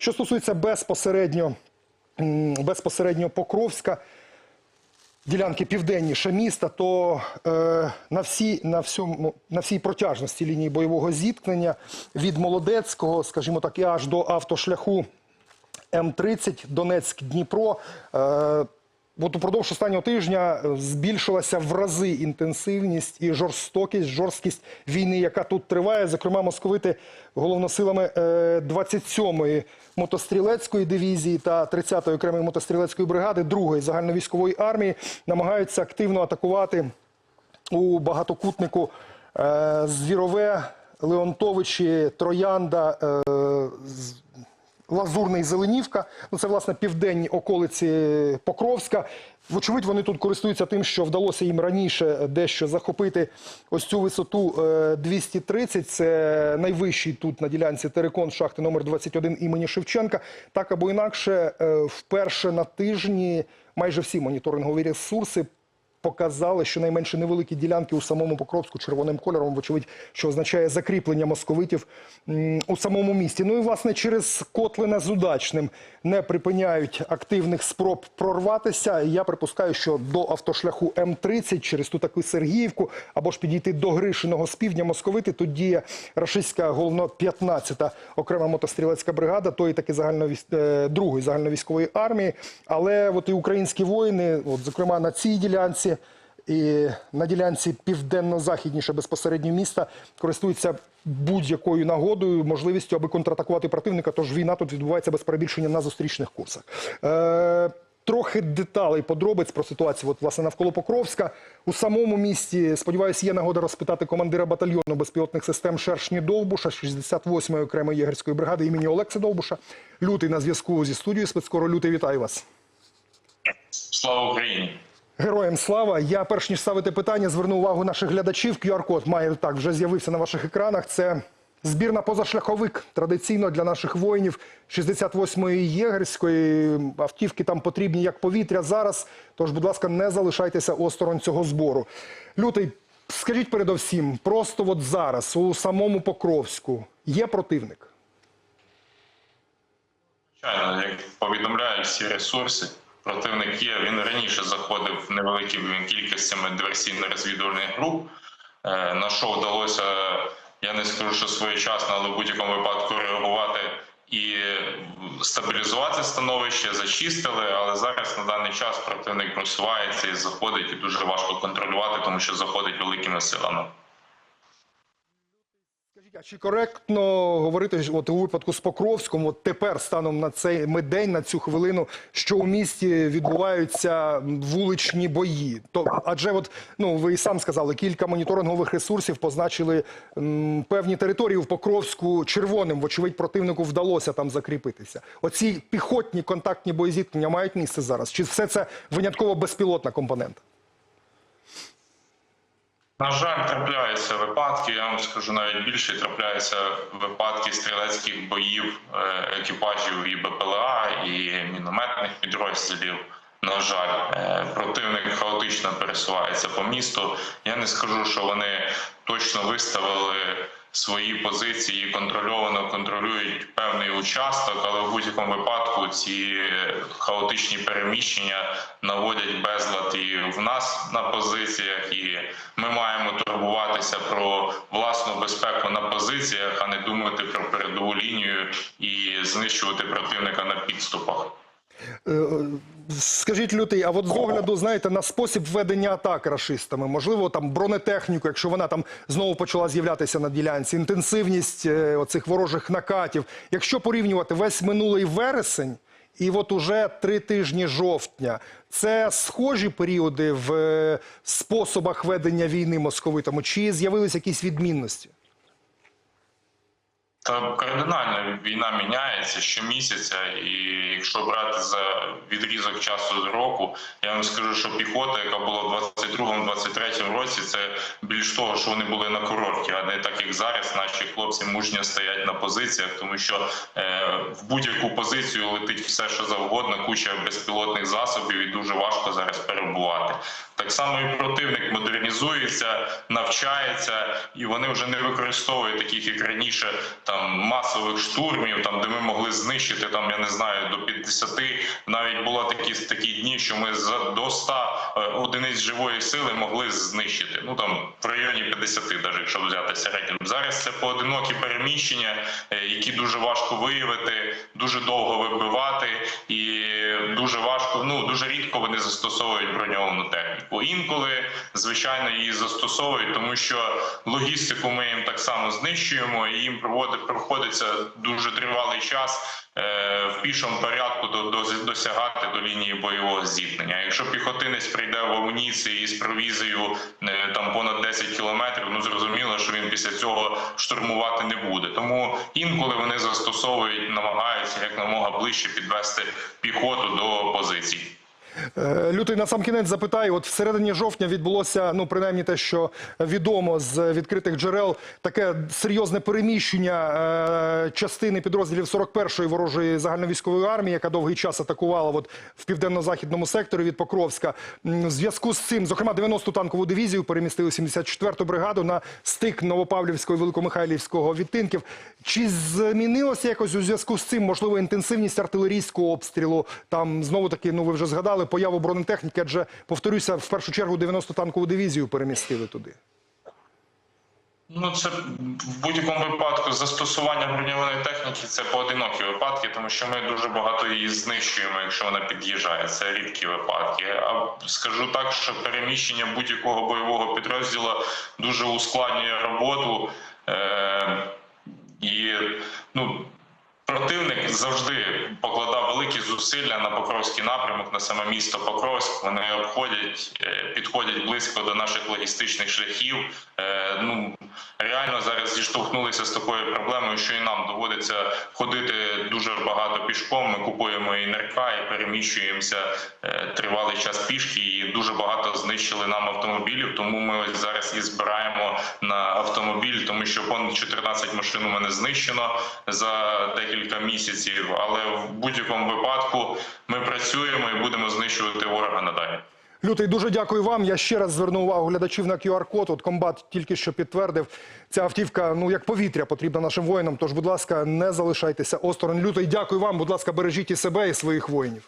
Що стосується безпосередньо, безпосередньо Покровська, ділянки південніше міста, то е, на, всій, на, всьому, на всій протяжності лінії бойового зіткнення від Молодецького, скажімо так, і аж до автошляху М30 Донецьк Дніпро. Е, От упродовж останнього тижня е, збільшилася в рази інтенсивність і жорстокість, жорсткість війни, яка тут триває. Зокрема, московити головносилами е, 27-ї мотострілецької дивізії та 30-ї окремої мотострілецької бригади 2-ї загальновійськової армії намагаються активно атакувати у багатокутнику е, Звірове, Леонтовичі, Троянда, е, Лазурний Зеленівка. Ну це власне південні околиці Покровська. Вочевидь, вони тут користуються тим, що вдалося їм раніше дещо захопити ось цю висоту е, 230. Це найвищий тут на ділянці Терекон шахти номер 21 імені Шевченка. Так або інакше, е, вперше на тижні майже всі моніторингові ресурси показали, що найменше невеликі ділянки у самому Покровську червоним кольором, вочевидь, що означає закріплення московитів у самому місті. Ну і власне через Котлина з удачним не припиняють активних спроб прорватися. Я припускаю, що до автошляху М30 через ту таку Сергіївку або ж підійти до Гришиного з півдня московити. Тут діє рашистська головно 15-та окрема мотострілецька бригада, тої таки загальновіс... е, другої загальновійськової армії. Але от і українські воїни, от зокрема на цій ділянці. І на ділянці південно-західніше безпосередньо міста користуються будь-якою нагодою, можливістю, аби контратакувати противника. Тож війна тут відбувається без перебільшення на зустрічних курсах. Е, трохи деталей, подробиць про ситуацію. От, власне, навколо Покровська у самому місті. Сподіваюся, є нагода розпитати командира батальйону безпілотних систем Шершні Довбуша 68-ї окремої єгерської бригади імені Олекса Довбуша. Лютий на зв'язку зі студією спецкору. Лютий, вітаю вас. Слава Україні! Героям слава. Я перш ніж ставити питання, зверну увагу наших глядачів. QR-код має так вже з'явився на ваших екранах. Це збір на позашляховик. Традиційно для наших воїнів 68-ї єгерської автівки там потрібні як повітря зараз. Тож, будь ласка, не залишайтеся осторонь цього збору. Лютий, скажіть передовсім, просто от зараз у самому Покровську є противник. Як повідомляють всі ресурси, противник є. Він раніше заходив невеликими кількостями диверсійно-розвідувальних груп. Е, На що вдалося, я не скажу, що своєчасно, але в будь-якому випадку реагувати і стабілізувати становище, зачистили. Але зараз на даний час противник просувається і заходить, і дуже важко контролювати, тому що заходить великими силами. А чи коректно говорити от у випадку з Покровськом, от тепер станом на цей день, на цю хвилину, що у місті відбуваються вуличні бої? То адже, от ну ви і сам сказали, кілька моніторингових ресурсів позначили м, певні території в Покровську червоним. Вочевидь, противнику вдалося там закріпитися. Оці піхотні контактні боєзіткнення мають місце зараз? Чи все це винятково безпілотна компонента? На жаль, трапляються випадки. Я вам скажу навіть більше трапляються випадки стрілецьких боїв е, екіпажів і БПЛА, і мінометних підрозділів. На жаль, е, противник хаотично пересувається по місту. Я не скажу, що вони точно виставили свої позиції, контрольовано контролюють певний участок, але в будь-якому випадку ці хаотичні переміщення наводять безлад і в нас на позиціях, і ми маємо турбуватися про власну безпеку на позиціях, а не думати про передову лінію і знищувати противника на підступах. Е, Скажіть, лютий, а от з огляду, знаєте, на спосіб ведення атак рашистами, можливо, там бронетехніку, якщо вона там знову почала з'являтися на ділянці, інтенсивність е, оцих ворожих накатів. Якщо порівнювати весь минулий вересень і от уже три тижні жовтня, це схожі періоди в е, способах ведення війни московитами, чи з'явились якісь відмінності? Та кардинально війна міняється щомісяця, і якщо брати за відрізок часу з року, я вам скажу, що піхота, яка була в 22-23 році, це більш того, що вони були на курорті, а не так як зараз. Наші хлопці мужньо стоять на позиціях, тому що е, в будь-яку позицію летить все, що завгодно, куча безпілотних засобів, і дуже важко зараз перебувати. Так само і противник модернізується, навчається, і вони вже не використовують таких, як раніше, там масових штурмів, там де ми могли знищити там, я не знаю, до 50. Навіть було такі такі дні, що ми за до 100 е, одиниць живої сили могли знищити. Ну там в районі 50, навіть якщо взяти середньо. Зараз це поодинокі переміщення, е, які дуже важко виявити, дуже довго вибивати, і дуже важко. Ну дуже рідко вони застосовують броньовану техніку. Інколи, звичайно, її застосовують, тому що логістику ми їм так само знищуємо, і їм проводить проходиться дуже тривалий час. е, В пішому порядку до, до досягати до лінії бойового зіткнення. Якщо піхотинець прийде в амуніції з провізією е, там понад 10 кілометрів, ну зрозуміло, що він після цього штурмувати не буде. Тому інколи вони застосовують, намагаються якомога ближче підвести піхоту до позицій. Е, Лютий на сам кінець запитаю. От всередині жовтня відбулося, ну принаймні те, що відомо з відкритих джерел, таке серйозне переміщення е, частини підрозділів 41-ї ворожої загальновійськової армії, яка довгий час атакувала от, в південно-західному секторі від Покровська. В зв'язку з цим, зокрема, 90-ту танкову дивізію перемістили 74-ту бригаду на стик Новопавлівського і Великомихайлівського відтинків. Чи змінилося якось у зв'язку з цим можливо інтенсивність артилерійського обстрілу? Там знову таки, ну ви вже згадали появу бронетехніки, адже повторюся, в першу чергу 90-ту танкову дивізію перемістили туди. Ну, це в будь-якому випадку застосування броньованої техніки це поодинокі випадки, тому що ми дуже багато її знищуємо, якщо вона під'їжджає. Це рідкі випадки. А скажу так, що переміщення будь-якого бойового підрозділу дуже ускладнює роботу. Е- і ну. Противник завжди покладав великі зусилля на Покровський напрямок, на саме місто Покровськ. Вони обходять, е, підходять близько до наших логістичних шляхів. Е, Ну реально зараз зіштовхнулися з такою проблемою, що і нам доводиться ходити дуже багато пішком. Ми купуємо і НРК, і переміщуємося е, тривалий час пішки. І дуже багато знищили нам автомобілів. Тому ми ось зараз і збираємо на автомобіль, тому що понад 14 машин у мене знищено за декілька місяців. Але в будь-якому випадку ми працюємо і будемо знищувати ворога надалі. Лютий, дуже дякую вам. Я ще раз зверну увагу глядачів на QR-код. От комбат тільки що підтвердив. Ця автівка, ну як повітря, потрібна нашим воїнам. Тож, будь ласка, не залишайтеся осторонь. Лютий, дякую вам. Будь ласка, бережіть і себе, і своїх воїнів.